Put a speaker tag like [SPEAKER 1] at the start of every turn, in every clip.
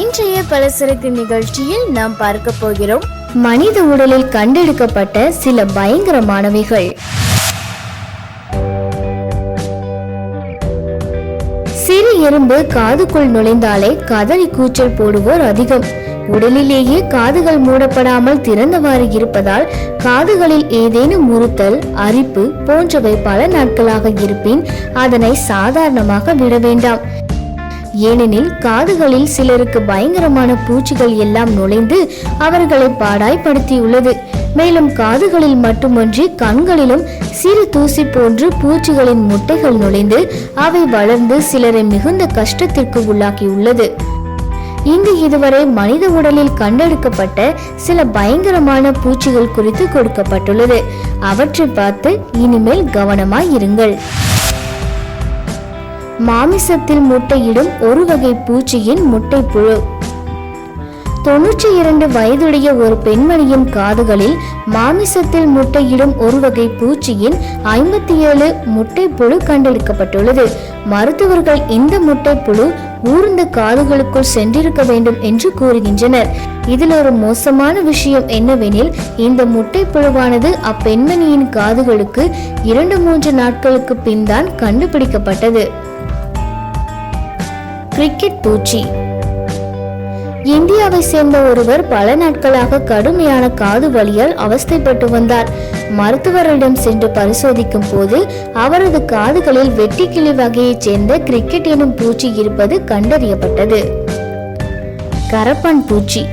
[SPEAKER 1] இன்றைய பலசரக்கு நிகழ்ச்சியில் நாம் பார்க்க போகிறோம் மனித உடலில் கண்டெடுக்கப்பட்ட சில பயங்கரமானவைகள். சிறு எறும்பு காதுக்குள் நுழைந்தாலே கதறி கூச்சல் போடுவோர் அதிகம். உடலிலேயே காதுகள் மூடப்படாமல் திறந்தவாறு இருப்பதால் காதுகளில் ஏதேனும் உறுத்தல் அரிப்பு போன்றவை பல நாட்களாக இருப்பின் அதனை சாதாரணமாக விட வேண்டாம். ஏனெனில் காதுகளில் சிலருக்கு பயங்கரமான பூச்சிகள் எல்லாம் நுழைந்து அவர்களை பாடாய்படுத்தியுள்ளது மேலும் காதுகளில் மட்டுமன்றி கண்களிலும் சிறு தூசி போன்று பூச்சிகளின் முட்டைகள் நுழைந்து அவை வளர்ந்து சிலரை மிகுந்த கஷ்டத்திற்கு உள்ளாக்கியுள்ளது. இங்கு இதுவரை மனித உடலில் கண்டெடுக்கப்பட்ட சில பயங்கரமான பூச்சிகள் குறித்து கொடுக்கப்பட்டுள்ளது. அவற்றை பார்த்து இனிமேல் கவனமாய் இருங்கள். மாமிசத்தில் முட்டையிடும் ஒரு வகை பூச்சியின் முட்டைப்புழு. தொன்னூற்றி இரண்டு வயதுடைய ஒரு பெண்மணியின் காதுகளில் மாமிசத்தில் முட்டையிடும் ஒரு வகை பூச்சியின் ஐம்பத்தி ஏழு முட்டைப்புழு கண்டெடுக்கப்பட்டுள்ளது. மருத்துவர்கள் இந்த முட்டைப்புழு ஊர்ந்த காதுகளுக்குள் சென்றிருக்க வேண்டும் என்று கூறுகின்றனர். இதில் ஒரு மோசமான விஷயம் என்னவெனில் இந்த முட்டைப்புழுவானது அப்பெண்மணியின் காதுகளுக்கு இரண்டு மூன்று நாட்களுக்கு பின் தான் கண்டுபிடிக்கப்பட்டது. கிரிக்கெட் பூச்சி. இந்தியாவை சேர்ந்த ஒருவர் பல நாட்களாக கடுமையான காது வலியால் அவஸ்தைப்பட்டு வந்தார். மருத்துவரிடம் சென்று பரிசோதிக்கும் போது அவரது காதுகளில் வெட்டிக்கிளி வகையைச் சேர்ந்த கிரிக்கெட் எனும் பூச்சி இருப்பது கண்டறியப்பட்டது. கரப்பான் பூச்சி.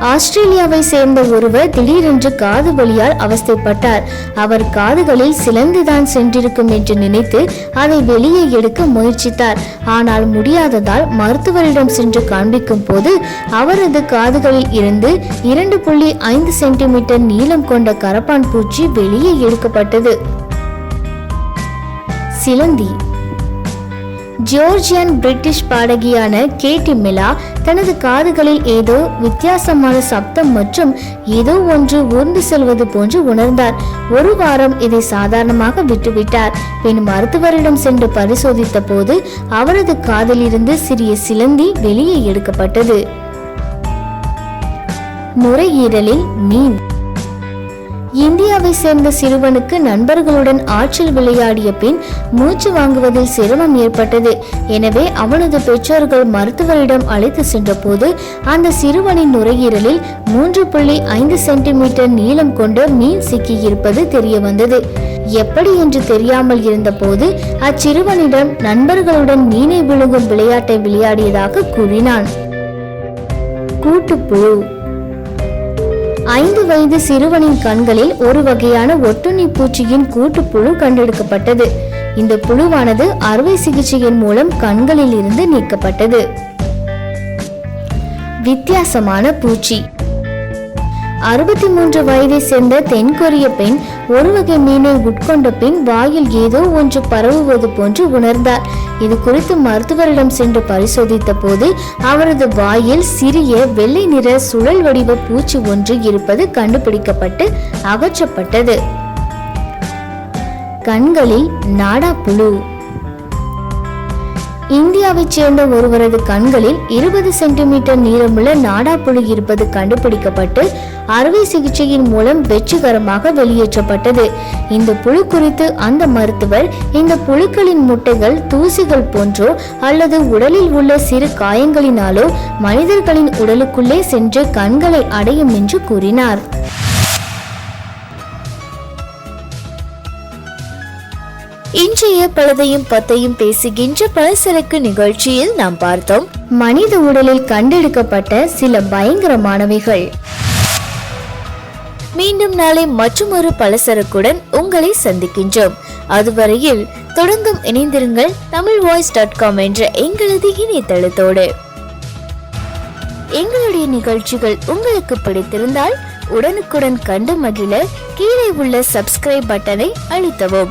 [SPEAKER 1] ஆஸ்திரேலியாவை சேர்ந்த ஒருவர் திடீரென்று காது வலியால் அவஸ்தைப்பட்டார். அவர் காதுகளில் சிலந்துதான் சென்றிருக்கும் என்று நினைத்து அதை வெளியே எடுக்க முயற்சித்தார். ஆனால் முடியாததால் மருத்துவரிடம் சென்று காண்பிக்கும் போது அவரது காதுகளில் இருந்து இரண்டு புள்ளி ஐந்து சென்டிமீட்டர் நீளம் கொண்ட கரப்பான் பூச்சி வெளியே எடுக்கப்பட்டது. சிலந்தி ஜோர்ஜியன் பிரிட்டிஷ் பாடகியான கேட்டி மிலா தனது காதுகளில் ஏதோ வித்தியாசமான சப்தம் மற்றும் ஏதோ ஒன்று ஊர்ந்து செல்வது போன்று உணர்ந்தார். ஒரு வாரம் இதை சாதாரணமாக விட்டுவிட்டார். பின் மருத்துவரிடம் சென்று பரிசோதித்த போது அவரது காதிலிருந்து சிறிய சிலந்தி வெளியே எடுக்கப்பட்டது. நுரையீரலில் மீன். இந்தியாவை சேர்ந்த சிறுவனுக்கு நண்பர்களுடன் ஆற்றில் விளையாடிய பின் மூச்சு வாங்குவதில் சிரமம் ஏற்பட்டது. எனவே அவனது பெற்றோர்கள் மருத்துவரிடம் அழைத்து சென்றபோது அந்த சிறுவனின் நுரையீரலில் மூன்று புள்ளி ஐந்து சென்டிமீட்டர் நீளம் கொண்ட மீன் சிக்கியிருப்பது தெரிய வந்தது எப்படி என்று தெரியாமல் இருந்தபோது அச்சிறுவனிடம் நண்பர்களுடன் மீனை விழுங்கும் விளையாட்டை விளையாடியதாக கூறினான். கூட்டுப்புழு ஐந்து வயது சிறுவனின் கண்களில் ஒரு வகையான ஒட்டுண்ணி பூச்சியின் கூட்டுப்புழு கண்டெடுக்கப்பட்டது. இந்த புழுவானது அறுவை சிகிச்சையின் மூலம் கண்களில் இருந்து நீக்கப்பட்டது. வித்தியாசமான பூச்சி. அறுபத்தி மூன்று வயதை சேர்ந்த தென்கொரிய பெண் ஒரு வகை மீனை உட்கொண்ட பின் வாயில் ஏதோ ஒன்று பரவுவது போன்று உணர்ந்தார். இது குறித்து மருத்துவரிடம் சென்று பரிசோதித்த போது அவரது வாயில் சிறிய வெள்ளை நிற சுழல் வடிவ பூச்சி ஒன்று இருப்பது கண்டுபிடிக்கப்பட்டு அகற்றப்பட்டது. கண்களில் நாடா புழு. இந்தியாவைச் சேர்ந்த ஒருவரது கண்களில் இருபது சென்டிமீட்டர் நீளமுள்ள நாடா புழு இருப்பது கண்டுபிடிக்கப்பட்டு அறுவை சிகிச்சையின் மூலம் வெற்றிகரமாக வெளியேற்றப்பட்டது. இந்த புழு குறித்து அந்த மருத்துவர் இந்த புழுக்களின் முட்டைகள் தூசிகள் போன்றோ அல்லது உடலில் உள்ள சிறு காயங்களினாலோ மனிதர்களின் உடலுக்குள்ளே சென்று கண்களை அடையும் என்று கூறினார். இன்றைய பலதையும் பத்தையும் பேசுகின்ற பலசரக்கு நிகழ்ச்சியில் நாம் பார்த்தோம். மனித உடலில் கண்டெடுக்கப்பட்ட சில பயங்கரமானவைகள். மீண்டும் நாளை மற்றொரு பலசரக்குடன் உங்களை சந்திக்கின்றோம். அதுவரையில் தொடர்ந்தும் இணைந்திருங்கள் தமிழ் வாய்ஸ் டாட் காம் என்ற எங்களது இணையதளத்தோடு. எங்களுடைய நிகழ்ச்சிகள் உங்களுக்கு பிடித்திருந்தால் உடனுக்குடன் கண்டு மகிழ கீழே உள்ள சப்ஸ்கிரைப் பட்டனை அழுத்தவும்.